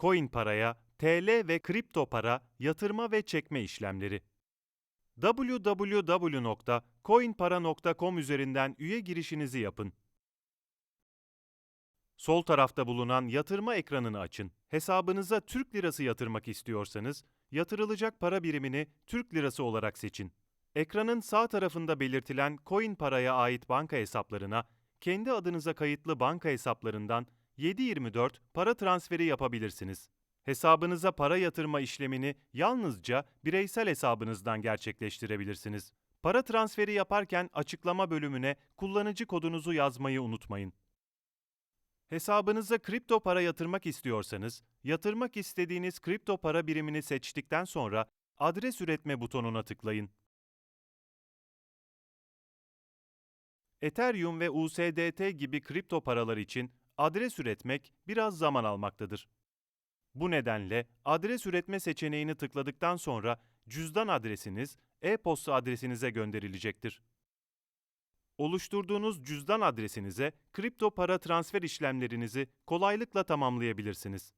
Coin paraya, TL ve kripto para yatırma ve çekme işlemleri. www.coinpara.com üzerinden üye girişinizi yapın. Sol tarafta bulunan yatırma ekranını açın. Hesabınıza Türk lirası yatırmak istiyorsanız, yatırılacak para birimini Türk lirası olarak seçin. Ekranın sağ tarafında belirtilen Coin paraya ait banka hesaplarına, kendi adınıza kayıtlı banka hesaplarından 7/24 para transferi yapabilirsiniz. Hesabınıza para yatırma işlemini yalnızca bireysel hesabınızdan gerçekleştirebilirsiniz. Para transferi yaparken açıklama bölümüne kullanıcı kodunuzu yazmayı unutmayın. Hesabınıza kripto para yatırmak istiyorsanız, yatırmak istediğiniz kripto para birimini seçtikten sonra adres üretme butonuna tıklayın. Ethereum ve USDT gibi kripto paralar için adres üretmek biraz zaman almaktadır. Bu nedenle adres üretme seçeneğini tıkladıktan sonra cüzdan adresiniz e-posta adresinize gönderilecektir. Oluşturduğunuz cüzdan adresinize kripto para transfer işlemlerinizi kolaylıkla tamamlayabilirsiniz.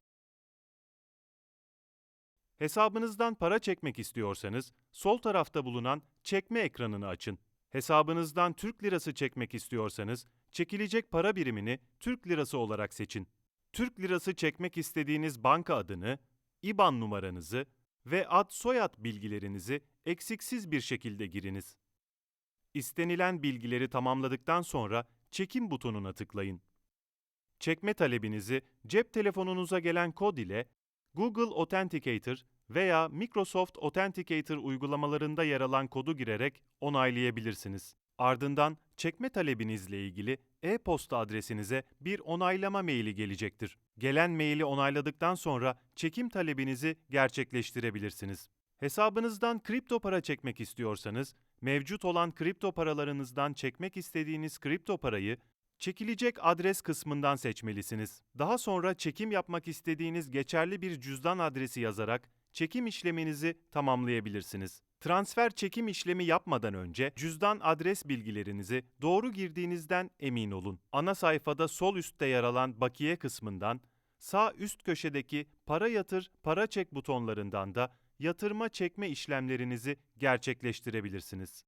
Hesabınızdan para çekmek istiyorsanız sol tarafta bulunan çekme ekranını açın. Hesabınızdan Türk lirası çekmek istiyorsanız çekilecek para birimini Türk lirası olarak seçin. Türk lirası çekmek istediğiniz banka adını, IBAN numaranızı ve ad soyad bilgilerinizi eksiksiz bir şekilde giriniz. İstenilen bilgileri tamamladıktan sonra çekim butonuna tıklayın. Çekme talebinizi cep telefonunuza gelen kod ile Google Authenticator veya Microsoft Authenticator uygulamalarında yer alan kodu girerek onaylayabilirsiniz. Ardından çekme talebinizle ilgili e-posta adresinize bir onaylama maili gelecektir. Gelen maili onayladıktan sonra çekim talebinizi gerçekleştirebilirsiniz. Hesabınızdan kripto para çekmek istiyorsanız, mevcut olan kripto paralarınızdan çekmek istediğiniz kripto parayı çekilecek adres kısmından seçmelisiniz. Daha sonra çekim yapmak istediğiniz geçerli bir cüzdan adresi yazarak çekim işleminizi tamamlayabilirsiniz. Transfer çekim işlemi yapmadan önce cüzdan adres bilgilerinizi doğru girdiğinizden emin olun. Ana sayfada sol üstte yer alan bakiye kısmından sağ üst köşedeki para yatır, para çek butonlarından da yatırma çekme işlemlerinizi gerçekleştirebilirsiniz.